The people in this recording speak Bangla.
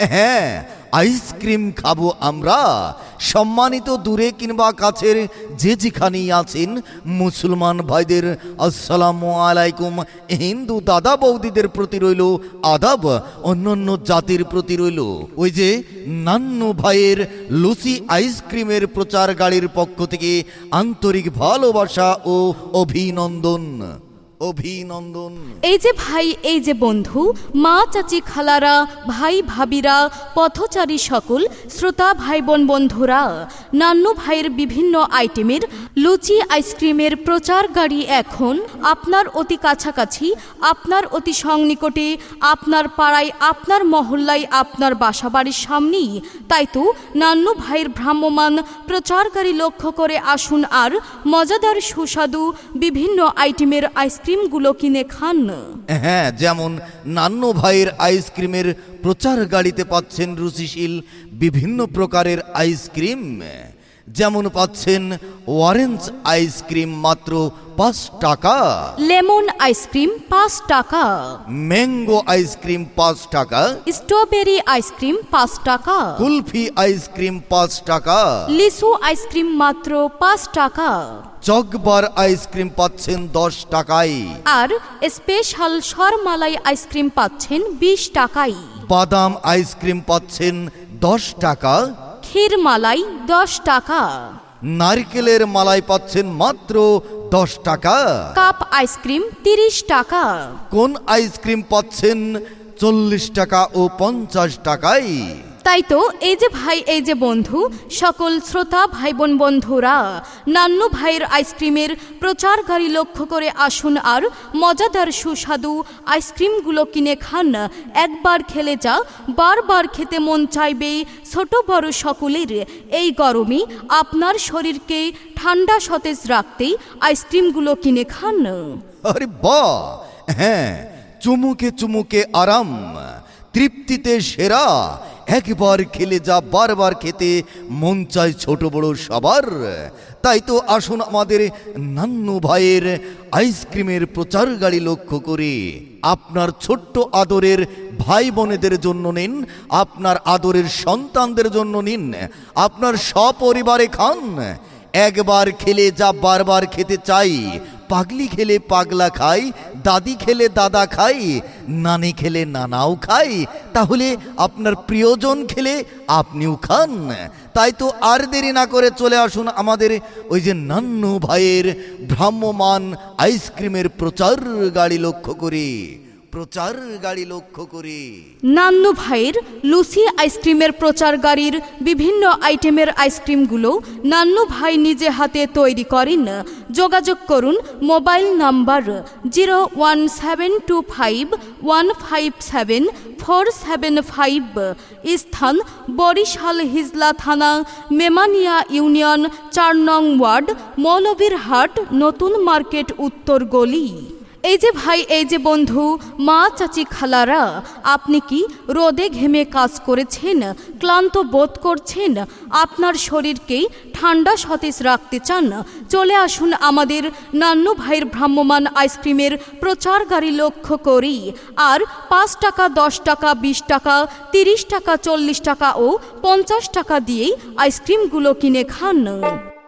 হ্যাঁ আইসক্রিম খাব আমরা। সম্মানিত দূরে কিংবা কাছের যে যেখানেই আছেন, মুসলমান ভাইদের, আসসালামু আলাইকুম। হিন্দু দাদা বৌদিদের প্রতি রইল আদাব, অন্যান্য জাতির প্রতি রইল। ওই যে নান্নু ভাইয়ের লুচি আইসক্রিমের প্রচার গাড়ির পক্ষ থেকে আন্তরিক ভালোবাসা ও অভিনন্দন। অভিনন্দন। এই যে ভাই, এই যে বন্ধু, মা, চাচি, খালারা, ভাই, ভাবিরা, পথচারী সকল, শ্রোতা ভাই বোন বন্ধুরা নান্নু ভাইয়ের বিভিন্ন আইটেমের লুচি আইসক্রিমের প্রচার গাড়ি এখন আপনার অতি কাছাকাছি, আপনার অতি সংনিকটে, আপনার পাড়ায়, আপনার মহল্লায়, আপনার বাসাবাড়ির সামনেই। তাই তো নান্নু ভাইয়ের ভ্রাম্যমান প্রচার গাড়ি লক্ষ্য করে আসুন আর মজাদার সুস্বাদু বিভিন্ন আইটেমের আইসক্রিমগুলো কিনে খান। হ্যাঁ যেমন নান্ন ভাইয়ের আইসক্রিমের প্রচার গাড়িতে পাচ্ছেন রুচিশীল বিভিন্ন প্রকারের আইসক্রিম। যেমন পাচ্ছেন অরেঞ্জ আইসক্রিম মাত্র পাঁচ টাকা। লেমন আইসক্রিম পাঁচ টাকা। ম্যাঙ্গো আইসক্রিম পাঁচ টাকা। স্ট্রবেরি আইসক্রিম পাঁচ টাকা। কুলফি আইসক্রিম পাঁচ টাকা। লিচু আইসক্রিম মাত্র পাঁচ টাকা। চকবার আইসক্রিম পাচ্ছেন দশ টাকায় আর স্পেশাল সরমালাই আইসক্রিম পাচ্ছেন বিশ টাকায় বাদাম আইসক্রিম পাচ্ছেন দশ টাকা। ক্ষীর মালাই দশ টাকা। নারকেলের মালাই পাচ্ছেন মাত্র দশ টাকা। কাপ আইসক্রিম তিরিশ টাকা। কোন আইসক্রিম পাচ্ছেন চল্লিশ টাকা ও পঞ্চাশ টাকায়? তাই তো এই যে ভাই, এই যে বন্ধু, সকল শ্রোতা ভাই বোন বন্ধুরা, নান্নু ভাইয়ের আইসক্রিমের প্রচার গাড়ি লক্ষ্য করে আসুন আর মজাদার সুস্বাদু আইসক্রিমগুলো কিনে খান। একবার খেলে যা, বারবার খেতে মন চাইবে ছোট বড় সকলের। এই গরমে আপনার শরীরকে ঠান্ডা সতেজ রাখতেই আইসক্রিমগুলো কিনে খান। হ্যাঁ চুমুকে চুমুকে আরাম, তৃপ্তিতে সেরা একবার খেলে যা বারবার খেতে মন চায় ছোট বড় সবার। তাই তো আসুন আমাদের নান্নু ভাইয়ের আইসক্রিমের প্রচার গাড়ি লক্ষ্য করে। আপনার ছোট্ট আদরের ভাই বোনেদের জন্য নিন, আপনার আদরের সন্তানদের জন্য নিন, আপনার সপরিবারে খান। একবার খেলে যা বারবার খেতে চাই, পাগলি খেলে পাগলা খাই দাদি খেলে দাদা খাই, নানি খেলে নানাও খাই, তাহলে আপনার প্রিয়জন খেলে আপনিও খান। তাই তো আর দেরি না করে চলে আসুন আমাদের ওই যে নান্নু ভাইয়ের ভ্রাম্যমান আইসক্রিমের প্রচার গাড়ি লক্ষ্য করে। প্রচার গাড়ি লক্ষ্য করে। নান্নু ভাইয়ের লুসি আইসক্রিমের প্রচার গাড়ির বিভিন্ন আইটেমের আইসক্রিমগুলো নান্নু ভাই নিজে হাতে তৈরি করেন। যোগাযোগ করুন mobile number zero one seven two five one five seven four seven five. স্থান বরিশাল হিজলা থানা, মেমানিয়া ইউনিয়ন, চার নং ওয়ার্ড, মৌলভীরহাট, নতুন মার্কেট, উত্তর গলি। এই যে ভাই, এই যে বন্ধু, মা চাচি খালারা, আপনি কি রোদে ঘেমে কাজ করেছেন, ক্লান্ত বোধ করছেন? আপনার শরীরকে ঠান্ডা সতেজ রাখতে চান? চলে আসুন আমাদের নান্নু ভাইয়ের ভ্রাম্যমান আইসক্রিমের প্রচার গাড়ি লক্ষ্য করি। আর পাঁচ টাকা, দশ টাকা, বিশ টাকা, তিরিশ টাকা, চল্লিশ টাকা ও পঞ্চাশ টাকা দিয়েই আইসক্রিমগুলো কিনে খান।